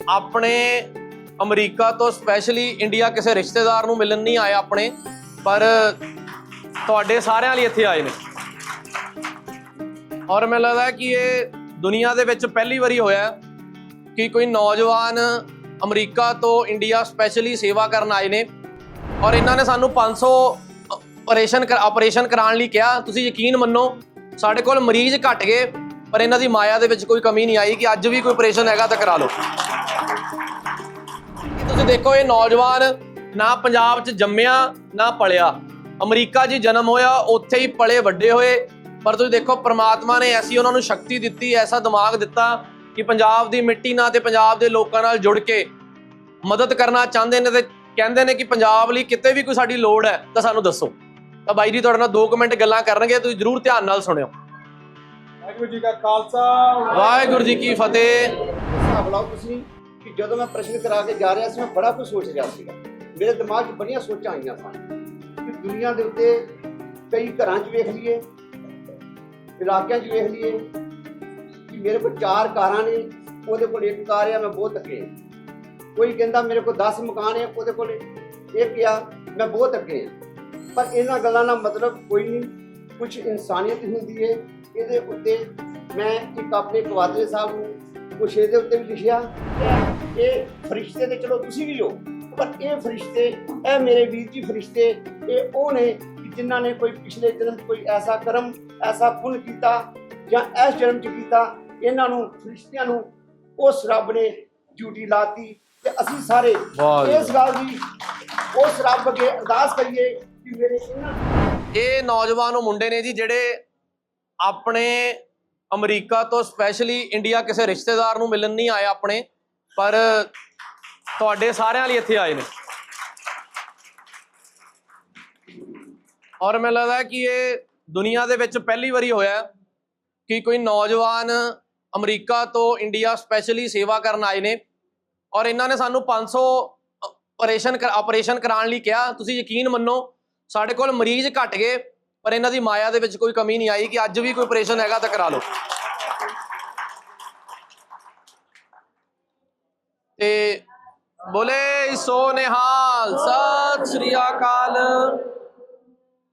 ਆਪਣੇ ਅਮਰੀਕਾ ਤੋਂ specially India ਕਿਸੇ ਰਿਸ਼ਤੇਦਾਰ ਨੂੰ ਮਿਲਣ ਨਹੀਂ ਆਏ ਆਪਣੇ, ਪਰ ਤੁਹਾਡੇ ਸਾਰਿਆਂ ਲਈ ਇੱਥੇ ਆਏ ਨੇ। ਔਰ ਮੈਨੂੰ ਲੱਗਦਾ ਕਿ ਇਹ ਦੁਨੀਆ ਦੇ ਵਿੱਚ ਪਹਿਲੀ ਵਾਰੀ ਹੋਇਆ ਕਿ ਕੋਈ ਨੌਜਵਾਨ ਅਮਰੀਕਾ ਤੋਂ ਇੰਡੀਆ ਸਪੈਸ਼ਲੀ ਸੇਵਾ ਕਰਨ ਆਏ ਨੇ। ਔਰ ਇਹਨਾਂ ਨੇ ਸਾਨੂੰ 500 ਆਪਰੇਸ਼ਨ ਆਪਰੇਸ਼ਨ ਕਰਾਉਣ ਲਈ ਕਿਹਾ। ਤੁਸੀਂ ਯਕੀਨ ਮੰਨੋ, ਸਾਡੇ ਕੋਲ ਮਰੀਜ਼ ਘਟ ਗਏ, ਪਰ ਇਹਨਾਂ ਦੀ ਮਾਇਆ ਦੇ ਵਿੱਚ ਕੋਈ ਕਮੀ ਨਹੀਂ ਆਈ ਕਿ ਅੱਜ ਵੀ ਕੋਈ ਆਪਰੇਸ਼ਨ ਹੈਗਾ ਤਾਂ ਕਰਾ ਲਓ। ਤੁਸੀਂ ਦੇਖੋ ਇਹ ਨੌਜਵਾਨ ਨਾ ਪੰਜਾਬ 'ਚ ਜੰਮਿਆ ਨਾ ਪਲਿਆ। ਅਮਰੀਕਾ 'ਚ ਜਨਮ ਹੋਇਆ ਉੱਥੇ ਹੀ ਪਲੇ ਵੱਡੇ ਹੋਏ। ਪਰ ਤੁਸੀਂ ਦੇਖੋ ਪ੍ਰਮਾਤਮਾ ਨੇ ਐਸੀ ਉਹਨਾਂ ਨੂੰ ਸ਼ਕਤੀ ਦਿੱਤੀ ਐਸਾ ਦਿਮਾਗ ਦਿੱਤਾ ਕਿ ਪੰਜਾਬ ਦੀ ਮਿੱਟੀ ਨਾਲ ਤੇ ਪੰਜਾਬ ਦੇ ਲੋਕਾਂ ਨਾਲ ਜੁੜ ਕੇ ਮਦਦ ਕਰਨਾ ਚਾਹੁੰਦੇ ਨੇ ਤੇ ਕਹਿੰਦੇ ਨੇ ਕਿ ਪੰਜਾਬ ਲਈ ਕਿਤੇ ਵੀ ਕੋਈ ਸਾਡੀ ਲੋੜ ਹੈ ਤਾਂ ਸਾਨੂੰ ਦੱਸੋ। ਤਾਂ ਬਾਈ ਜੀ ਤੁਹਾਡੇ ਨਾਲ 2 ਮਿੰਟ ਗੱਲਾਂ ਕਰਨਗੇ ਤੁਸੀਂ ਜਰੂਰ ਧਿਆਨ ਨਾਲ ਸੁਣਿਓ। ਵਾਹਿਗੁਰੂ ਜੀ ਕਾ ਖਾਲਸਾ। ਵਾਹਿਗੁਰੂ ਜੀ ਕੀ ਫਤਿਹ। ਹਿਸਾਬ ਲਾਓ ਤੁਸੀਂ। ਕਿ ਜਦੋਂ ਮੈਂ ਪ੍ਰਸ਼ਨ ਕਰਾ ਕੇ ਜਾ ਰਿਹਾ ਸੀ, ਮੈਂ ਬੜਾ ਕੁਝ ਸੋਚ ਰਿਹਾ ਸੀਗਾ। ਮੇਰੇ ਦਿਮਾਗ 'ਚ ਬੜੀਆਂ ਸੋਚਾਂ ਆਈਆਂ ਸਨ ਕਿ ਦੁਨੀਆ ਦੇ ਉੱਤੇ ਕਈ ਘਰਾਂ 'ਚ ਵੇਖ ਲਈਏ, ਇਲਾਕਿਆਂ 'ਚ ਵੇਖ ਲਈਏ, ਕਿ ਮੇਰੇ ਕੋਲ ਚਾਰ ਕਾਰਾਂ ਨੇ, ਉਹਦੇ ਕੋਲ ਇੱਕ ਕਾਰ ਆ, ਮੈਂ ਬਹੁਤ ਅੱਗੇ ਹਾਂ। ਕੋਈ ਕਹਿੰਦਾ ਮੇਰੇ ਕੋਲ 10 ਮਕਾਨ ਹੈ ਉਹਦੇ ਕੋਲ ਇੱਕ ਆ, ਮੈਂ ਬਹੁਤ ਅੱਗੇ ਹਾਂ। ਪਰ ਇਹਨਾਂ ਗੱਲਾਂ ਦਾ ਮਤਲਬ ਕੋਈ ਨਹੀਂ ਕੁਝ ਇਨਸਾਨੀਅਤ ਹੁੰਦੀ ਹੈ ਇਹਦੇ ਉੱਤੇ ਮੈਂ ਇੱਕ ਆਪਣੇ ਕਵਾਦਰੇ ਸਾਹਿਬ ਨੂੰ ਕੁਛ ਇਹਦੇ ਉੱਤੇ ਵੀ ਲਿਖਿਆ। ਇਹ- ਫਰਿਸ਼ਤੇ ਤੇ ਚਲੋ ਤੁਸੀਂ ਵੀ ਹੋ ਪਰ ਇਹ ਫਰਿਸ਼ਤੇ ਇਹ ਮੇਰੇ ਵੀਰ ਜੀ ਫਰਿਸ਼ਤੇ ਇਹ ਉਹ ਨੇ ਜਿਨ੍ਹਾਂ ਨੇ ਕੋਈ ਪਿਛਲੇ ਜਨਮ ਕੋਈ ਐਸਾ ਕਰਮ ਐਸਾ ਪੁੰਨ ਕੀਤਾ ਜਾਂ ਇਸ ਜਨਮ 'ਚ ਕੀਤਾ ਇਹਨਾਂ ਨੂੰ ਫਰਿਸ਼ਤਿਆਂ ਨੂੰ ਉਸ ਰੱਬ ਨੇ ਡਿਊਟੀ ਲਾਤੀ ਤੇ ਅਸੀਂ ਸਾਰੇ। ਇਸ ਗੱਲ ਦੀ ਉਸ ਰੱਬ ਅੱਗੇ ਅਰਦਾਸ ਕਰੀਏ ਕਿ ਮੇਰੇ ਇਹਨਾਂ ਇਹ ਨੌਜਵਾਨ ਉਹ ਮੁੰਡੇ ਨੇ ਜੀ ਜਿਹੜੇ ਆਪਣੇ ਅਮਰੀਕਾ ਤੋਂ ਸਪੈਸ਼ਲੀ ਇੰਡੀਆ ਕਿਸੇ ਰਿਸ਼ਤੇਦਾਰ ਨੂੰ ਮਿਲਣ ਨਹੀਂ ਆਏ ਆਪਣੇ ਪਰ ਤੁਹਾਡੇ ਸਾਰਿਆਂ ਲਈ ਇੱਥੇ ਆਏ ਨੇ। ਔਰ ਮੈਨੂੰ ਲੱਗਦਾ ਕਿ ਇਹ ਦੁਨੀਆ ਦੇ ਵਿੱਚ ਪਹਿਲੀ ਵਾਰੀ ਹੋਇਆ ਕਿ ਕੋਈ ਨੌਜਵਾਨ ਅਮਰੀਕਾ ਤੋਂ ਇੰਡੀਆ ਸਪੈਸ਼ਲੀ ਸੇਵਾ ਕਰਨ ਆਏ ਨੇ। ਔਰ ਇਹਨਾਂ ਨੇ ਸਾਨੂੰ 500 ਆਪਰੇਸ਼ਨ ਆਪਰੇਸ਼ਨ ਕਰਾਉਣ ਲਈ ਕਿਹਾ। ਤੁਸੀਂ ਯਕੀਨ ਮੰਨੋ, ਸਾਡੇ ਕੋਲ ਮਰੀਜ਼ ਘਟ ਗਏ, ਪਰ ਇਹਨਾਂ ਦੀ ਮਾਇਆ ਦੇ ਵਿੱਚ ਕੋਈ ਕਮੀ ਨਹੀਂ ਆਈ ਕਿ ਅੱਜ ਵੀ ਕੋਈ ਆਪਰੇਸ਼ਨ ਹੈਗਾ ਤਾਂ ਕਰਾ ਲਓ। ਤੇ ਬੋਲੇ ਸੋ ਨਿਹਾਲ, ਸਤਿ ਸ੍ਰੀ ਅਕਾਲ।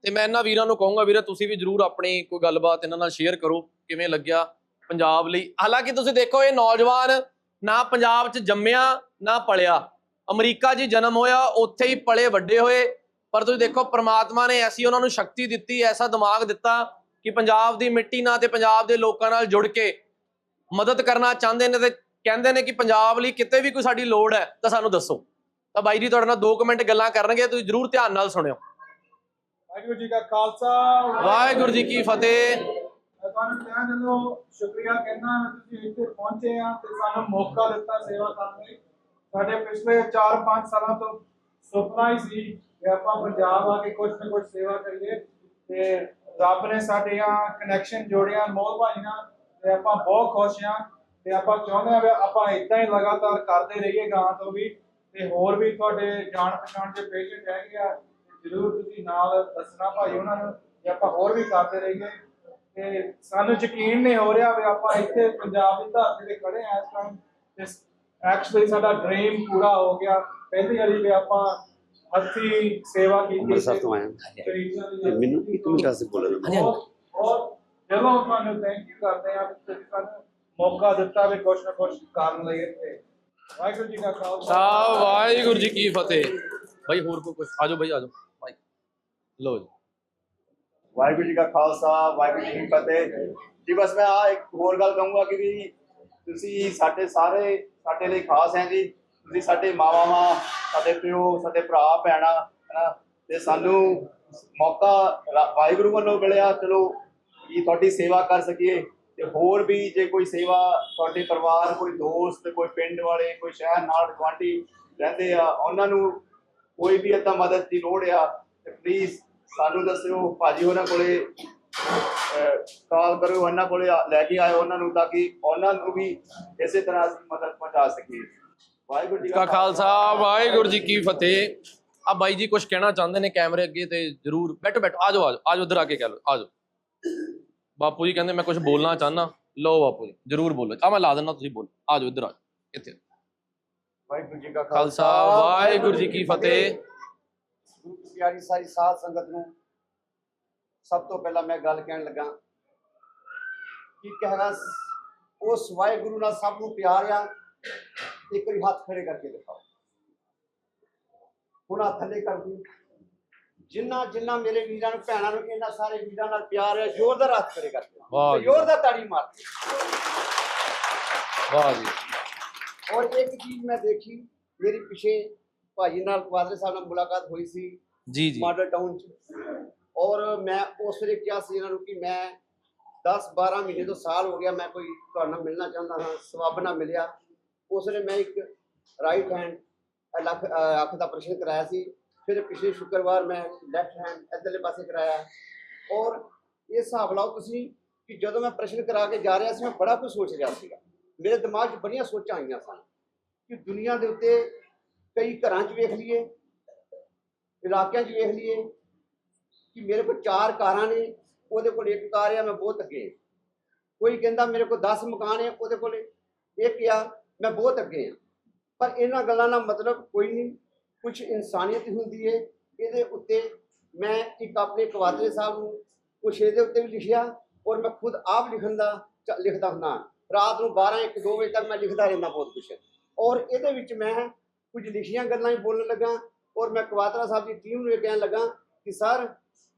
ਤੇ ਮੈਂ ਇਹਨਾਂ ਵੀਰਾਂ ਨੂੰ ਕਹੂੰਗਾ, ਵੀਰੇ, ਤੁਸੀਂ ਵੀ ਜਰੂਰ ਆਪਣੀ ਕੋਈ ਗੱਲਬਾਤ ਇਹਨਾਂ ਨਾਲ ਸ਼ੇਅਰ ਕਰੋ, ਕਿਵੇਂ ਲੱਗਿਆ ਪੰਜਾਬ ਲਈ। ਹਾਲਾਂਕਿ ਤੁਸੀਂ ਦੇਖੋ, ਇਹ ਨੌਜਵਾਨ ਨਾ ਪੰਜਾਬ 'ਚ ਜੰਮਿਆ, ਨਾ ਪਲਿਆ। ਅਮਰੀਕਾ 'ਚ ਹੀ ਜਨਮ ਹੋਇਆ, ਉੱਥੇ ਹੀ ਪਲੇ ਵੱਡੇ ਹੋਏ। ਪਰ ਤੁਸੀਂ ਦੇਖੋ, ਪ੍ਰਮਾਤਮਾ ਨੇ ਐਸੀ ਉਹਨਾਂ ਨੂੰ ਸ਼ਕਤੀ ਦਿੱਤੀ, ਐਸਾ ਦਿਮਾਗ ਦਿੱਤਾ ਕਿ ਪੰਜਾਬ ਦੀ ਮਿੱਟੀ ਨਾਲ ਤੇ ਪੰਜਾਬ ਦੇ ਲੋਕਾਂ ਨਾਲ ਜੁੜ ਕੇ ਮਦਦ ਕਰਨਾ ਚਾਹੁੰਦੇ ਨੇ ਤੇ ਕਹਿੰਦੇ ਨੇ ਕਿ ਪੰਜਾਬ ਲਈ ਕਿਤੇ ਵੀ ਕੋਈ ਸਾਡੀ ਲੋੜ ਹੈ ਤਾਂ ਸਾਨੂੰ ਦੱਸੋ। ਤਾਂ ਬਾਈ ਜੀ ਤੁਹਾਡੇ ਨਾਲ 2 ਮਿੰਟ ਗੱਲਾਂ ਕਰਨਗੇ ਤੁਸੀਂ ਜਰੂਰ ਧਿਆਨ ਨਾਲ ਸੁਣਿਓ। ਵਾਹਿਗੁਰੂ ਜੀ ਕਾ ਖਾਲਸਾ। ਵਾਹਿਗੁਰੂ ਜੀ ਕੀ ਫਤਿਹ। ਤੁਹਾਨੂੰ ਕਹਿਣ ਦਿੰਦਾ ਸ਼ੁਕਰੀਆ ਕਹਿੰਦਾ ਤੁਸੀਂ ਇੱਥੇ ਪਹੁੰਚੇ ਆ ਤੇ ਸਾਨੂੰ ਮੌਕਾ ਦਿੱਤਾ ਸੇਵਾ ਕਰਨ ਲਈ। ਸਾਡੇ ਪਿਛਲੇ 4-5 ਸਾਲਾਂ ਤੋਂ ਸੁਪਨਾ ਹੀ ਸੀ ਕਿ ਆਪਾਂ ਪੰਜਾਬ ਆ ਕੇ ਕੁਝ ਨਾ ਕੁਝ ਸੇਵਾ ਕਰੀਏ ਤੇ ਰੱਬ ਨੇ ਸਾਡੀਆਂ ਕਨੈਕਸ਼ਨ ਜੋੜਿਆ ਮੋਹ ਭਾਈ ਨਾਲ ਤੇ ਆਪਾਂ ਬਹੁਤ ਖੁਸ਼ ਆ ਤੇ ਆਪਾਂ ਚਾਹੁੰਦੇ ਆ ਵੀ ਆਪਾਂ ਇਦਾਂ ਹੀ ਲਗਾਤਾਰ ਕਰਦੇ ਰਹੀਏ ਗਾਂ ਤੋਂ ਵੀ ਤੇ ਹੋਰ ਵੀ ਤੁਹਾਡੇ ਜਾਣ ਪਛਾਣ ਦੇ ਪੇਸ਼ੈਂਟ ਹੈਗੇ ਆ ਜਰੂਰ ਤੁਸੀਂ ਨਾਲ ਦੱਸਣਾ ਭਾਈ ਉਹਨਾਂ ਨੂੰ ਕਿ ਆਪਾਂ ਹੋਰ ਵੀ ਕਰਦੇ ਰਹੀਏ ਤੇ ਸਾਨੂੰ ਯਕੀਨ ਨਹੀਂ ਹੋ ਰਿਹਾ ਵੀ ਆਪਾਂ ਇੱਥੇ ਪੰਜਾਬ ਦੀ ਧਰਤੀ ਤੇ ਖੜੇ ਆ ਇਸ ਟਾਈਮ ਤੇ ਐਕਚੁਅਲੀ ਸਾਡਾ ਡ੍ਰੀਮ ਪੂਰਾ ਹੋ ਗਿਆ ਪਹਿਲੀ ਵਾਰੀ ਵੀ ਆਪਾਂ ਹੱਥੀ ਸੇਵਾ ਕੀਤੀ ਅੰਮ੍ਰਿਤਸਰ ਤੋਂ ਆਇਆ। ਮੈਨੂੰ ਇੱਕ ਮਿੰਟ ਵਾਸਤੇ ਬੋਲਣ ਦਿਓ। ਬਹੁਤ ਬਹੁਤ ਜਦੋਂ ਤੁਹਾਨੂੰ ਥੈਂਕ ਯੂ ਕਰਦੇ ਆ ਤੁਸੀਂ ਸਾਨੂੰ ਮੌਕਾ ਦਿੱਤਾ ਵੀ ਕੁਛ ਨਾ ਕੁਛ ਕਰਨ ਲਈ ਇੱਥੇ। ਵਾਹਿਗੁਰੂ ਜੀ ਕਾ ਖਾਲਸਾ। ਵਾਹਿਗੁਰੂ ਜੀ ਕੀ ਫਤਿਹ। ਬਾਈ ਹੋਰ ਕੋਈ ਕੁਝ ਆਜੋ ਬਾਈ ਆਜੋ ਬਾਈ। ਲੋ ਜੀ। ਵਾਹਿਗੁਰੂ ਜੀ ਕਾ ਖਾਲਸਾ ਵਾਹਿਗੁਰੂ ਜੀ ਕੀ ਫਤਿਹ। ਜੀ ਬਸ ਮੈਂ ਆ ਇੱਕ ਹੋਰ ਗੱਲ ਕਹੂੰਗਾ ਕਿ ਵੀ ਤੁਸੀਂ ਸਾਡੇ ਸਾਰੇ ਸਾਡੇ ਲਈ ਖਾਸ ਹੈ ਜੀ। ਤੁਸੀਂ ਸਾਡੇ ਮਾਵਾਂ ਸਾਡੇ ਪਿਓ ਸਾਡੇ ਭਰਾ ਭੈਣਾਂ ਹਨਾ? ਤੇ ਸਾਨੂੰ ਮੌਕਾ ਵਾਹਿਗੁਰੂ ਵੱਲੋਂ ਮਿਲਿਆ। ਚਲੋ ਕਿ ਤੁਹਾਡੀ ਸੇਵਾ ਕਰ ਸਕੀਏ। ਤੇ ਹੋਰ ਵੀ ਜੇ ਕੋਈ ਸੇਵਾ ਤੁਹਾਡੇ ਪਰਿਵਾਰ ਕੋਈ ਦੋਸਤ ਕੋਈ ਪਿੰਡ ਵਾਲੇ ਕੋਈ ਸ਼ਹਿਰ ਨਾਲ ਗੁਆਂਢੀ ਰਹਿੰਦੇ ਆ ਉਹਨਾਂ ਨੂੰ ਕੋਈ ਵੀ ਏਦਾਂ ਮਦਦ ਦੀ ਲੋੜ ਆ ਤੇ ਪਲੀਜ਼ ਸਾਨੂੰ ਦੱਸਿਓ ਭਾਜੀ ਉਹਨਾਂ ਕੋਲੇ ਕਾਲ ਕਰੋ ਉਹਨਾਂ ਕੋਲੇ ਲੈ ਕੇ ਆਇਓ ਉਹਨਾਂ ਨੂੰ ਤਾਂ ਕਿ ਉਹਨਾਂ ਨੂੰ ਵੀ ਇਸੇ ਤਰ੍ਹਾਂ ਅਸੀਂ ਮਦਦ ਪਹੁੰਚਾ ਸਕੀਏ। ਵਾਹਿਗੁਰੂ ਜੀ ਕਾ ਖਾਲਸਾ ਵਾਹਿਗੁਰੂ ਜੀ ਕੀ ਫਤਿਹ। ਆ ਬਾਈ ਜੀ ਕੁਝ ਕਹਿਣਾ ਚਾਹੁੰਦੇ ਨੇ ਕੈਮਰੇ ਅੱਗੇ ਤੇ ਜਰੂਰ ਬੈਠੋ ਬੈਠੋ ਆਜੋ ਆਜੋ ਆਜੋ ਇੱਧਰ ਆ ਕੇ ਕਹਿ ਲਓ ਆਜੋ ਬਾਪੂ ਜੀ ਕਹਿੰਦੇ ਮੈਂ ਕੁਝ ਬੋਲਣਾ ਚਾਹਨਾ ਲਓ ਬਾਪੂ ਜੀ ਜਰੂਰ ਬੋਲੋ। ਆ ਮੈਂ ਲਾ ਦਿੰਦਾ ਤੁਸੀਂ ਬੋਲੋ। ਆਜੋ ਇੱਧਰ ਆਜੋ ਇੱਥੇ। ਵਾਹਿਗੁਰੂ ਜੀ ਕਾ ਖਾਲਸਾ। ਵਾਹਿਗੁਰੂ ਜੀ ਕੀ ਫਤਿਹ। ਪਿਆਰੀ ਸਾਰੀ ਸਾਧ ਸੰਗਤ ਨੂੰ ਸਭ ਤੋਂ ਪਹਿਲਾਂ ਮੈਂ ਗੱਲ ਕਹਿਣ ਲੱਗਾ ਕਿ ਕਹਿਣਾ ਉਸ ਵਾਹਿਗੁਰੂ ਨਾਲ ਸਭ ਨੂੰ ਪਿਆਰ ਆ ਇੱਕ ਵਾਰੀ ਹੱਥ ਖੜੇ ਕਰਕੇ ਦਿਖਾਓ। ਹੁਣ ਹੱਥ ਥੱਲੇ ਕਰ ਦਿਓ। ਜਿੰਨਾ ਜਿੰਨਾ ਮੇਰੇ ਵੀਰਾਂ ਨੂੰ ਭੈਣਾਂ ਨੂੰ ਇਹਨਾਂ ਸਾਰੇ ਵੀਰਾਂ ਨਾਲ ਪਿਆਰ ਹੈ ਜ਼ੋਰਦਾਰ ਹੱਥ ਖੜੇ ਜੀ। ਜ਼ੋਰਦਾਰ ਤਾੜੀ ਮਾਰ ਦਿਓ। ਵਾਹ ਜੀ। ਔਰ ਇੱਕ ਚੀਜ਼ ਮੈਂ ਦੇਖੀ ਮੇਰੀ ਪਿਛੇ ਭਾਜੀ ਨਾਲ ਕੁਆਦਰੇ ਸਾਹਿਬ ਨਾਲ ਮੁਲਾਕਾਤ ਹੋਈ ਸੀ ਜੀ ਜੀ। ਮਾਡਲ ਟਾਊਨ ਚ। ਔਰ ਮੈਂ ਉਸ ਵੇਲੇ ਕਿਹਾ ਸੀ ਇਹਨਾਂ ਨੂੰ ਕਿ ਮੈਂ 10 12 ਮਹੀਨੇ ਤੋਂ ਸਾਲ ਹੋ ਗਿਆ ਮੈਂ ਕੋਈ ਤੁਹਾਡੇ ਨਾਲ ਮਿਲਣਾ ਚਾਹੁੰਦਾ ਹਾਂ ਸਵਾਬ ਨਾ ਮਿਲਿਆ। ਉਸ ਵੇਲੇ ਮੈਂ ਇੱਕ ਰਾਈਟ ਹੈਂਡ ਲੱਖ ਅੱਖ ਦਾ ਆਪਰੇਸ਼ਨ ਕਰਾਇਆ ਸੀ। ਫਿਰ ਪਿਛਲੇ ਸ਼ੁੱਕਰਵਾਰ ਮੈਂ ਲੈਫਟ ਹੈਂਡ ਇੱਧਰਲੇ ਪਾਸੇ ਕਰਾਇਆ। ਔਰ ਇਹ ਹਿਸਾਬ ਲਾਓ ਤੁਸੀਂ ਕਿ ਜਦੋਂ ਮੈਂ ਪ੍ਰਸ਼ਨ ਕਰਾ ਕੇ ਜਾ ਰਿਹਾ ਸੀ, ਮੈਂ ਬੜਾ ਕੁਝ ਸੋਚ ਰਿਹਾ ਸੀਗਾ। ਮੇਰੇ ਦਿਮਾਗ 'ਚ ਬੜੀਆਂ ਸੋਚਾਂ ਆਈਆਂ ਸਨ ਕਿ ਦੁਨੀਆ ਦੇ ਉੱਤੇ ਕਈ ਘਰਾਂ 'ਚ ਵੇਖ ਲਈਏ, ਇਲਾਕਿਆਂ 'ਚ ਵੇਖ ਲਈਏ ਕਿ ਮੇਰੇ ਕੋਲ ਚਾਰ ਕਾਰਾਂ ਨੇ, ਉਹਦੇ ਕੋਲ ਇੱਕ ਕਾਰ ਆ, ਮੈਂ ਬਹੁਤ ਅੱਗੇ ਹਾਂ। ਕੋਈ ਕਹਿੰਦਾ ਮੇਰੇ ਕੋਲ 10 ਮਕਾਨ ਹੈ ਉਹਦੇ ਕੋਲ ਇੱਕ ਆ, ਮੈਂ ਬਹੁਤ ਅੱਗੇ ਹਾਂ। ਪਰ ਇਹਨਾਂ ਗੱਲਾਂ ਦਾ ਮਤਲਬ ਕੋਈ ਨਹੀਂ। ਕੁਝ ਇਨਸਾਨੀਅਤ ਹੁੰਦੀ ਹੈ ਇਹਦੇ ਉੱਤੇ ਮੈਂ ਇੱਕ ਆਪਣੇ ਕਵਾਦਰੇ ਸਾਹਿਬ ਨੂੰ ਕੁਛ ਇਹਦੇ ਉੱਤੇ ਵੀ ਲਿਖਿਆ ਔਰ ਮੈਂ ਖੁਦ ਆਪ ਲਿਖਣ ਦਾ ਲਿਖਦਾ ਹੁੰਦਾ ਰਾਤ ਨੂੰ 12 1 2 ਵਜੇ ਤੱਕ ਮੈਂ ਲਿਖਦਾ ਰਹਿੰਦਾ ਬਹੁਤ ਕੁਛ। ਔਰ ਇਹਦੇ ਵਿੱਚ ਮੈਂ ਕੁਝ ਲਿਖੀਆਂ ਗੱਲਾਂ ਹੀ ਬੋਲਣ ਲੱਗਾ ਔਰ ਮੈਂ ਕਵਾਤਰਾ ਸਾਹਿਬ ਦੀ ਟੀਮ ਨੂੰ ਇਹ ਕਹਿਣ ਲੱਗਾ ਕਿ ਸਰ,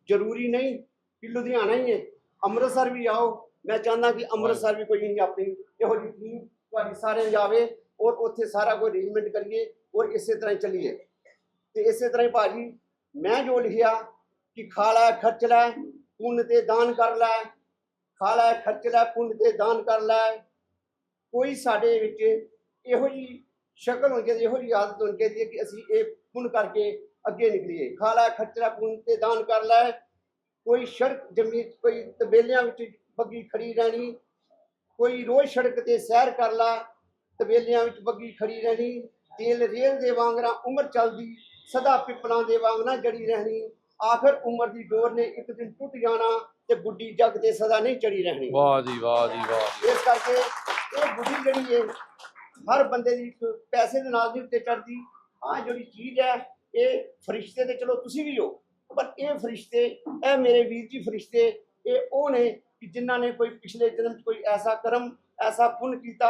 ਜ਼ਰੂਰੀ ਨਹੀਂ ਕਿ ਲੁਧਿਆਣਾ ਹੀ ਹੈ, ਅੰਮ੍ਰਿਤਸਰ ਵੀ ਆਓ। ਮੈਂ ਚਾਹੁੰਦਾ ਕਿ ਅੰਮ੍ਰਿਤਸਰ ਵੀ ਕੋਈ ਨਹੀਂ ਆਪਣੀ ਇਹੋ ਜਿਹੀ ਟੀਮ ਤੁਹਾਡੀ ਸਾਰੇ ਜਾਵੇ ਔਰ ਉੱਥੇ ਸਾਰਾ ਕੋਈ ਅਰੇਂਜਮੈਂਟ ਕਰੀਏ ਔਰ ਇਸੇ ਤਰ੍ਹਾਂ ਹੀ ਚੱਲੀਏ। ਤੇ ਇਸੇ ਤਰ੍ਹਾਂ ਹੀ ਭਾਜੀ, ਮੈਂ ਜੋ ਲਿਖਿਆ ਕਿ ਖਾ ਲੈ, ਖਰਚ ਲੈ, ਪੁੰਨ ਤੇ ਦਾਨ ਕਰ ਲੈ। ਖਾ ਲੈ, ਖਰਚ ਲੈ, ਪੁੰਨ ਤੇ ਦਾਨ ਕਰ ਲੈ। ਕੋਈ ਸਾਡੇ ਵਿੱਚ ਇਹੋ ਜੀ ਸ਼ਕਲ ਹੋਣੀ ਚਾਹੀਦੀ, ਇਹੋ ਜੀ ਆਦਤ ਹੋਣੀ ਚਾਹੀਦੀ ਹੈ ਕਿ ਅਸੀਂ ਇਹ ਪੁੰਨ ਕਰਕੇ ਅੱਗੇ ਨਿਕਲੀਏ। ਖਾ ਲੈ, ਖਰਚ ਲੈ, ਪੁੰਨ ਤੇ ਦਾਨ ਕਰ ਲੈ। ਕੋਈ ਸੜਕ ਜ਼ਮੀਨ ਕੋਈ ਤਬੇਲਿਆਂ ਵਿੱਚ ਬੱਗੀ ਖੜੀ ਰਹਿਣੀ, ਕੋਈ ਰੋਜ਼ ਸੜਕ ਤੇ ਸੈਰ ਕਰ ਲਾ, ਤਬੇਲਿਆਂ ਵਿੱਚ ਬੱਗੀ ਖੜੀ ਰਹਿਣੀ, ਤੇਲ ਰੇਲ ਦੇ ਵਾਂਗਰਾ ਉਮਰ ਚੱਲਦੀ ਸਦਾ ਪਿੱਪਲਾਂ ਦੇ ਵਾਂਗ ਨਾ ਜੜੀ ਰਹਿਣੀ। ਆਖਰ ਉਮਰ ਦੀ ਡੋਰ ਨੇ ਇੱਕ ਦਿਨ ਟੁੱਟ ਜਾਣਾ ਤੇ ਗੁੱਡੀ ਜੱਗ ਤੇ ਸਦਾ ਨਹੀਂ ਚੜੀ ਰਹਿਣੀ। ਵਾਹ ਜੀ ਵਾਹ ਜੀ ਵਾਹ। ਇਸ ਕਰਕੇ ਇਹ ਗੁੱਡੀ ਜਿਹੜੀ ਹੈ ਹਰ ਬੰਦੇ ਦੀ ਪੈਸੇ ਦੇ ਨਾਲ ਨਹੀਂ ਉੱਤੇ ਚੜਦੀ। ਹਾਂ ਜਿਹੜੀ ਚੀਜ਼ ਹੈ ਇਹ ਫਰਿਸ਼ਤੇ ਤੇ ਚਲੋ ਤੁਸੀਂ ਵੀ ਹੋ ਪਰ ਇਹ ਫਰਿਸ਼ਤੇ ਇਹ ਮੇਰੇ ਵੀਰ ਜੀ ਫਰਿਸ਼ਤੇ ਇਹ ਉਹ ਨੇ ਕਿ ਜਿਨ੍ਹਾਂ ਨੇ ਕੋਈ ਪਿਛਲੇ ਜਨਮ 'ਚ ਕੋਈ ਐਸਾ ਕਰਮ ਐਸਾ ਪੁੰਨ ਕੀਤਾ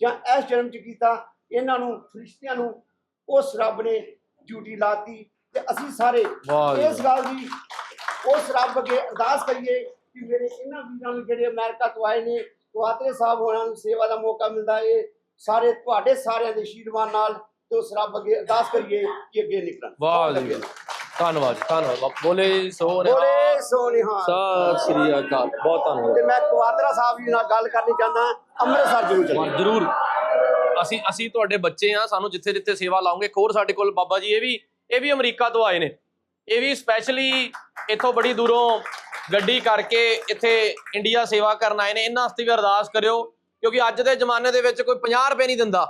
ਜਾਂ ਇਸ ਜਨਮ 'ਚ ਕੀਤਾ ਇਹਨਾਂ ਨੂੰ ਫਰਿਸ਼ਤਿਆਂ ਨੂੰ ਉਸ ਰੱਬ ਨੇ ਡਿਊਟੀ ਲਾਤੀ ਤੇ ਅਸੀਂ ਸਾਰੇ ਇਸ ਗੱਲ ਦੀ ਉਸ ਰੱਬ ਅੱਗੇ ਅਰਦਾਸ ਕਰੀਏ ਕਿ ਮੇਰੇ ਇਹਨਾਂ ਵੀਰਾਂ ਨੂੰ ਜਿਹੜੇ ਅਮਰੀਕਾ ਤੋਂ ਆਏ ਨੇ ਕੁਆਤਰੇ ਸਾਹਿਬ ਹੋਣਾ ਨੂੰ ਸੇਵਾ ਦਾ ਮੌਕਾ ਮਿਲਦਾ ਏ ਸਾਰੇ ਤੁਹਾਡੇ ਸਾਰਿਆਂ ਦੇ ਆਸ਼ੀਰਵਾਦ ਨਾਲ ਤੇ ਉਸ ਰੱਬ ਅੱਗੇ ਅਰਦਾਸ ਕਰੀਏ ਕਿ ਅੱਗੇ ਨਿਕਲਣ। ਵਾਹ ਜੀ। ਧੰਨਵਾਦ। ਧੰਨਵਾਦ ਬੋਲੇ ਸੋ ਬੋਲੇ ਨਿਹਾਲ ਸੋ ਨਿਹਾਲ ਸਤਿ ਸ੍ਰੀ ਅਕਾਲ। ਬਹੁਤ ਧੰਨਵਾਦ। ਤੇ ਮੈਂ ਕੁਆਤਰਾ ਸਾਹਿਬ ਜੀ ਨਾਲ ਗੱਲ ਕਰਨੀ ਚਾਹੁੰਦਾ ਅੰਮ੍ਰਿਤਸਰ ਜ਼ਰੂਰ ਚੱਲੀਏ। ਹਾਂ, ਜਰੂਰ। ਅਸੀਂ ਅਸੀਂ ਤੁਹਾਡੇ ਬੱਚੇ ਆ ਸਾਨੂੰ ਜਿੱਥੇ ਜਿੱਥੇ ਸੇਵਾ ਲਾਉਂਗੇ ਇੱਕ ਹੋਰ ਸਾਡੇ ਕੋਲ ਬਾਬਾ ਜੀ, ਇਹ ਵੀ ਇਹ ਵੀ ਅਮਰੀਕਾ ਤੋਂ ਆਏ ਨੇ। ਇਹ ਵੀ ਸਪੈਸ਼ਲੀ ਇੱਥੋਂ ਬੜੀ ਦੂਰੋਂ ਗੱਡੀ ਕਰਕੇ ਇੱਥੇ ਇੰਡੀਆ ਸੇਵਾ ਕਰਨ ਆਏ ਨੇ। ਇਹਨਾਂ ਵਾਸਤੇ ਵੀ ਅਰਦਾਸ ਕਰਿਓ, ਕਿਉਂਕਿ ਅੱਜ ਦੇ ਜ਼ਮਾਨੇ ਦੇ ਵਿੱਚ ਕੋਈ 50 ਰੁਪਏ ਨਹੀਂ ਦਿੰਦਾ।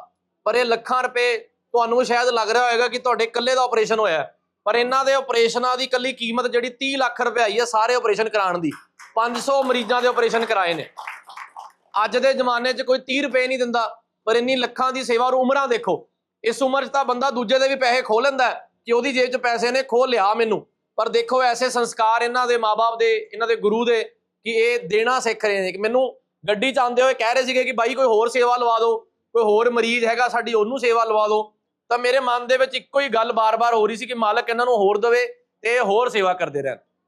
ਪਰ ਇਹ ਲੱਖਾਂ ਰੁਪਏ ਤੁਹਾਨੂੰ ਸ਼ਾਇਦ ਲੱਗ ਰਿਹਾ ਹੋਵੇਗਾ ਕਿ ਤੁਹਾਡੇ ਇਕੱਲੇ ਦਾ ਆਪਰੇਸ਼ਨ ਹੋਇਆ ਪਰ ਇਹਨਾਂ ਦੇ ਆਪਰੇਸ਼ਨਾਂ ਦੀ ਇਕੱਲੀ ਕੀਮਤ ਜਿਹੜੀ 30 ਲੱਖ ਰੁਪਏ ਆਈ ਹੈ ਸਾਰੇ ਆਪਰੇਸ਼ਨ ਕਰਾਉਣ ਦੀ। 500 ਮਰੀਜ਼ਾਂ ਦੇ ਆਪਰੇਸ਼ਨ ਕਰਾਏ ਨੇ। ਅੱਜ ਦੇ ਜ਼ਮਾਨੇ 'ਚ ਕੋਈ 30 ਰੁਪਏ ਨਹੀਂ ਦਿੰਦਾ। ਪਰ ਇੰਨੀ ਲੱਖਾਂ ਦੀ ਸੇਵਾ ਔਰ ਉਮਰਾਂ ਦੇਖੋ, ਇਸ ਉਮਰ 'ਚ ਤਾਂ ਬੰਦਾ ਦੂਜੇ ਦੇ ਵੀ ਪੈਸੇ ਖੋਹ ਲੈਂਦਾ ਕਿ ਉਹਦੀ ਜੇਬ 'ਚ ਪੈਸੇ ਨੇ, ਖੋਹ ਲਿਆ ਮੈਨੂੰ। ਪਰ ਦੇਖੋ, ਐਸੇ ਸੰਸਕਾਰ ਇਹਨਾਂ ਦੇ ਮਾਪੇ ਦੇ, ਇਹਨਾਂ ਦੇ ਗੁਰੂ ਦੇ ਕਿ ਇਹ ਦੇਣਾ ਸਿੱਖ ਰਹੇ ਨੇ। ਕਿ ਮੈਨੂੰ ਗੱਡੀ 'ਚ ਆਉਂਦੇ ਹੋਏ ਕਹਿ ਰਹੇ ਸੀਗੇ ਕਿ ਬਾਈ ਕੋਈ ਹੋਰ ਸੇਵਾ ਲਵਾ ਦਿਓ, ਕੋਈ ਹੋਰ ਮਰੀਜ਼ ਹੈਗਾ, ਸਾਡੀ ਉਹਨੂੰ ਸੇਵਾ ਲਵਾ ਦਿਓ। ਤਾਂ ਮੇਰੇ ਮਨ ਦੇ ਵਿੱਚ ਇੱਕੋ ਹੀ ਗੱਲ ਬਾਰ-ਬਾਰ ਹੋ ਰਹੀ ਸੀ ਕਿ ਮਾਲਕ ਇਹਨਾਂ ਨੂੰ ਹੋਰ ਦੇਵੇ ਤੇ ਇਹ ਹੋਰ ਸੇਵਾ ਕਰਦੇ ਰਹਿਣ।